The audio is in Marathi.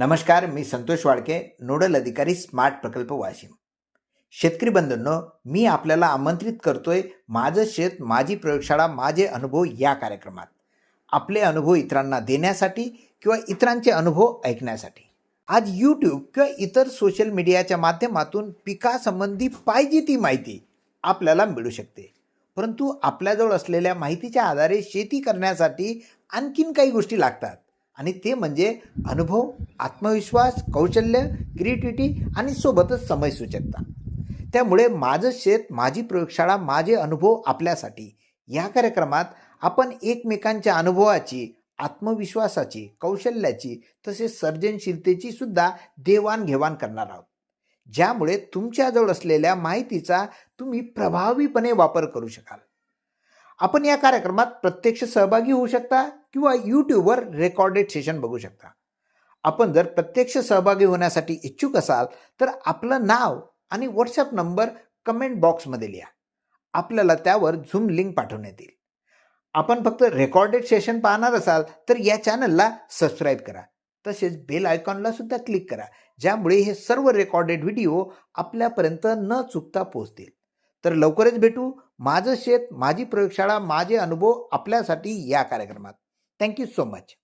नमस्कार मी संतोष वाडके नोडल अधिकारी स्मार्ट प्रकल्प वाशिम. शेतकरी बंधूंनो मी आपल्याला आमंत्रित करतोय माझं शेत माझी प्रयोगशाळा माझे अनुभव या कार्यक्रमात. आपले अनुभव इतरांना देण्यासाठी किंवा इतरांचे अनुभव ऐकण्यासाठी. आज यूट्यूब किंवा इतर सोशल मीडियाच्या माध्यमातून पिकासंबंधी पाहिजे ती माहिती आपल्याला मिळू शकते. परंतु आपल्याजवळ असलेल्या माहितीच्या आधारे शेती करण्यासाठी आणखीन काही गोष्टी लागतात. आणि ते म्हणजे अनुभव आत्मविश्वास कौशल्य क्रिएटिव्हिटी आणि सोबतच समयसूचकता. त्यामुळे माझं शेत माझी प्रयोगशाळा माझे अनुभव आपल्यासाठी. या कार्यक्रमात आपण एकमेकांच्या अनुभवाची आत्मविश्वासाची कौशल्याची तसेच सर्जनशीलतेची सुद्धा देवाणघेवाण करणार आहोत. ज्यामुळे तुमच्याजवळ असलेल्या माहितीचा तुम्ही प्रभावीपणे वापर करू शकाल. आपण या कार्यक्रमात प्रत्यक्ष सहभागी होऊ शकता. किंवा यूट्यूबवर रेकॉर्डेड सेशन बघू शकता. आपण जर प्रत्यक्ष सहभागी होण्यासाठी इच्छुक असाल तर आपलं नाव आणि व्हॉट्सअप नंबर कमेंट बॉक्समध्ये लिहा. आपल्याला त्यावर झूम लिंक पाठवण्यात येईल. आपण फक्त रेकॉर्डेड सेशन पाहणार असाल तर या चॅनलला सबस्क्राईब करा. तसेच बेल आयकॉनला सुद्धा क्लिक करा ज्यामुळे हे सर्व रेकॉर्डेड व्हिडिओ आपल्यापर्यंत न चुकता पोहोचतील. तर लवकरच भेटू. माझं शेत माझी प्रयोगशाळा माझे अनुभव आपल्यासाठी या कार्यक्रमात. Thank you so much.